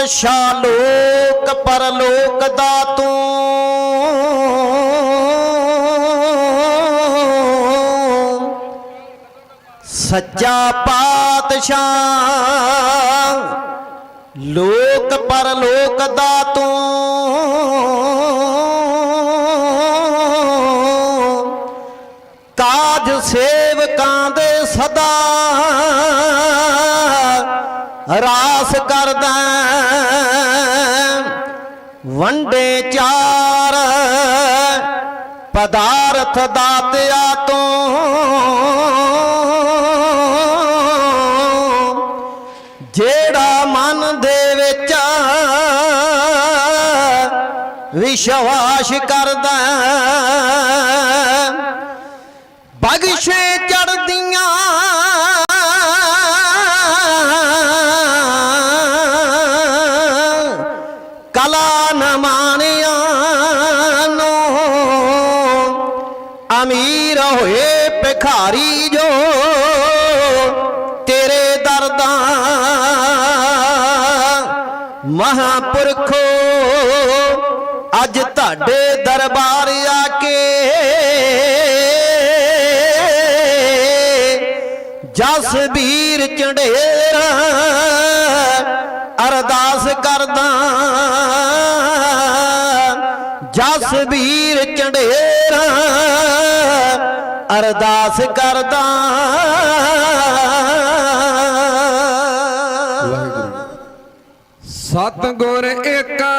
ਪਾਤਸ਼ਾਹ ਲੋਕ ਪਰਲੋਕ ਦਾ ਤੂੰ ਸੱਚਾ ਪਾਤਸ਼ਾਹ, ਲੋਕ ਪਰਲੋਕ ਦਾ ਤੂੰ ਕਾਜ ਸੇਵਕਾਂ ਦੇ ਸਦਾ ਰਾਸ ਕਰਦਾ। ਵੰਡੇ ਚਾਰ ਪਦਾਰਥ ਦਾਤਿਆ ਤੋਂ। ਜਿਹੜਾ ਮਨ ਦੇ ਵਿੱਚ ਵਿਸ਼ਵਾਸ ਕਰਦਾ ਬਗਸ਼ੇ ਚੜਦੀਆਂ ਅਮੀਰ ਹੋਏ ਭਿਖਾਰੀ ਜੋ, ਤੇਰੇ ਦਰਦਾਂ ਮਹਾਪੁਰਖੋ, ਅੱਜ ਤੁਹਾਡੇ ਦਰਬਾਰ ਆ ਕੇ ਜਸ ਵੀਰ ਚੰਡੇਰਾ ਅਰਦਾਸ ਕਰਦਾ ਵੀਰ ਚੰਡੇਰਾ ਅਰਦਾਸ ਕਰਦਾ। ਸਤਗੁਰ ਏਕਾ